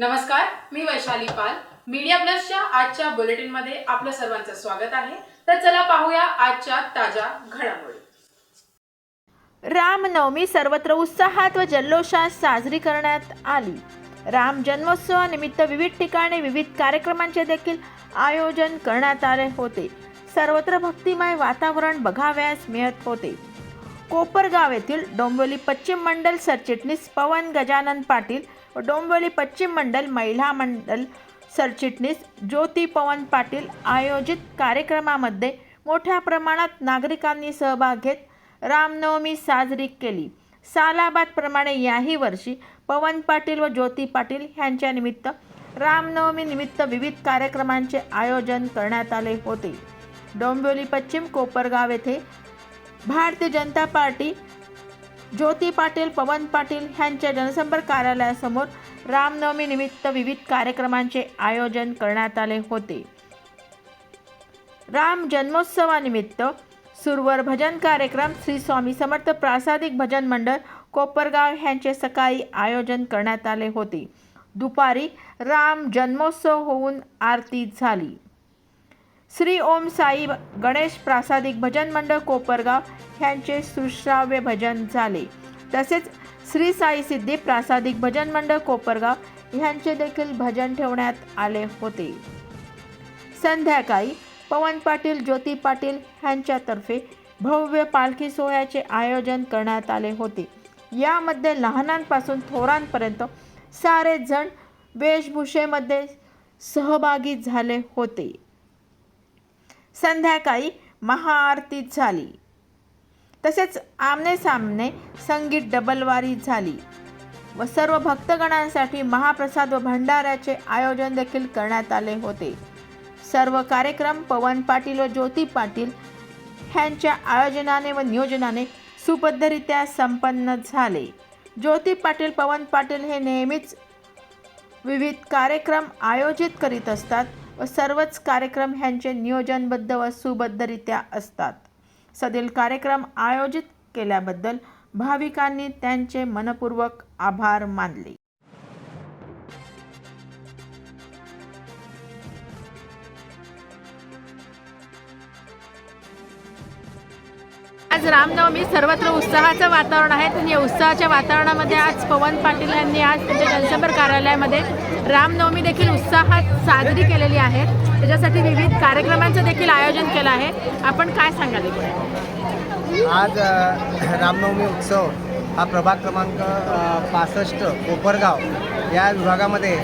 नमस्कार मी वैशाली पाल. मीडिया प्लसच्या आजच्या बुलेटिनमध्ये आपलं सर्वांचं स्वागत आहे. तर चला पाहूया आजच्या ताज्या घडामोडी. रामनवमी सर्वत्र उत्साहात व जल्लोषात साजरी करण्यात आली. राम जन्मोत्सवानिमित्त विविध ठिकाणी विविध कार्यक्रमांचे देखील आयोजन करण्यात आले होते. सर्वत्र भक्तिमय वातावरण बघाव्यास मिळत होते. कोपरगाव येथील डोंबिवली पश्चिम मंडल सरचिटणीस पवन गजानन पाटील डोंबिवली पश्चिम मंडल महिला मंडल सरचिटणीस ज्योती पवन पाटील आयोजित कार्यक्रमामध्ये मोठ्या प्रमाणात नागरिकांनी सहभाग घेत रामनवमी साजरी केली. सालाबादप्रमाणे याही वर्षी पवन पाटील व ज्योती पाटील यांच्या निमित्त रामनवमी निमित्त विविध कार्यक्रमांचे आयोजन करण्यात आले होते. डोंबिवली पश्चिम कोपरगाव येथे भारतीय जनता पार्टी ज्योती पाटील पवन पाटील ह्यांच्या जनसंपर्क कार्यालयासमोर रामनवमीनिमित्त विविध कार्यक्रमांचे आयोजन करण्यात आले होते. राम जन्मोत्सवानिमित्त सुरवर भजन कार्यक्रम श्री स्वामी समर्थ प्रासादिक भजन मंडळ कोपरगाव ह्यांचे सकाळी आयोजन करण्यात आले होते. दुपारी राम जन्मोत्सव होऊन आरती झाली. श्री ओम साई गणेश प्रासादिक भजन मंडळ कोपरगाव ह्यांचे सुश्राव्य भजन झाले. तसेच श्री साई सिद्धी प्रासादिक भजन मंडळ कोपरगाव ह्यांचे देखील भजन ठेवण्यात आले होते. संध्याकाळी पवन पाटील ज्योती पाटील ह्यांच्यातर्फे भव्य पालखी सोहळ्याचे आयोजन करण्यात आले होते. यामध्ये लहानांपासून थोरांपर्यंत सारे जण वेशभूषेमध्ये सहभागी झाले होते. संध्याकाळी महाआरती झाली. तसेच आमने सामने संगीत डबलवारी झाली व सर्व भक्तगणांसाठी महाप्रसाद व भंडाऱ्याचे आयोजन देखील करण्यात आले होते. सर्व कार्यक्रम पवन पाटील व ज्योती पाटील ह्यांच्या आयोजनाने व नियोजनाने सुबद्धरित्या संपन्न झाले. ज्योती पाटील पवन पाटील हे नेहमीच विविध कार्यक्रम आयोजित करीत असतात. व सर्वच कार्यक्रम ह्यांचे नियोजनबद्ध व सुबद्धरित्या असतात. सदील कार्यक्रम आयोजित केल्याबद्दल भाविकांनी त्यांचे मनपूर्वक आभार मानले. आज रामनवमी सर्वत्र उत्साहाचं वातावरण आहे. आणि या उत्साहाच्या वातावरणामध्ये आज पवन पाटील यांनी आज त्यांच्या जनसंपर्क कार्यालयामध्ये रामनवमी देखील उत्साहात साजरी केलेली आहे. त्याच्यासाठी विविध कार्यक्रमांचं देखील आयोजन केलं आहे. आपण काय सांगाल आज रामनवमी उत्सव हा प्रभाग क्रमांक पासष्ट कोपरगाव. या विभागामध्ये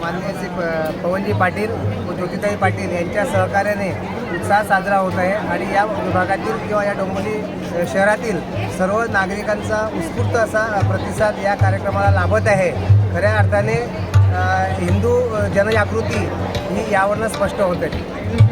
माननीय श्री प पवनजी पाटील व ज्योतिताई पाटील यांच्या सहकार्याने उत्साह साजरा होत आहे आणि या विभागातील किंवा या डोंबिवली शहरातील सर्व नागरिकांचा उत्स्फूर्त असा प्रतिसाद या कार्यक्रमाला लाभत आहे. खऱ्या अर्थाने हिंदू जनजागृती ही यावरनं स्पष्ट होत आहे.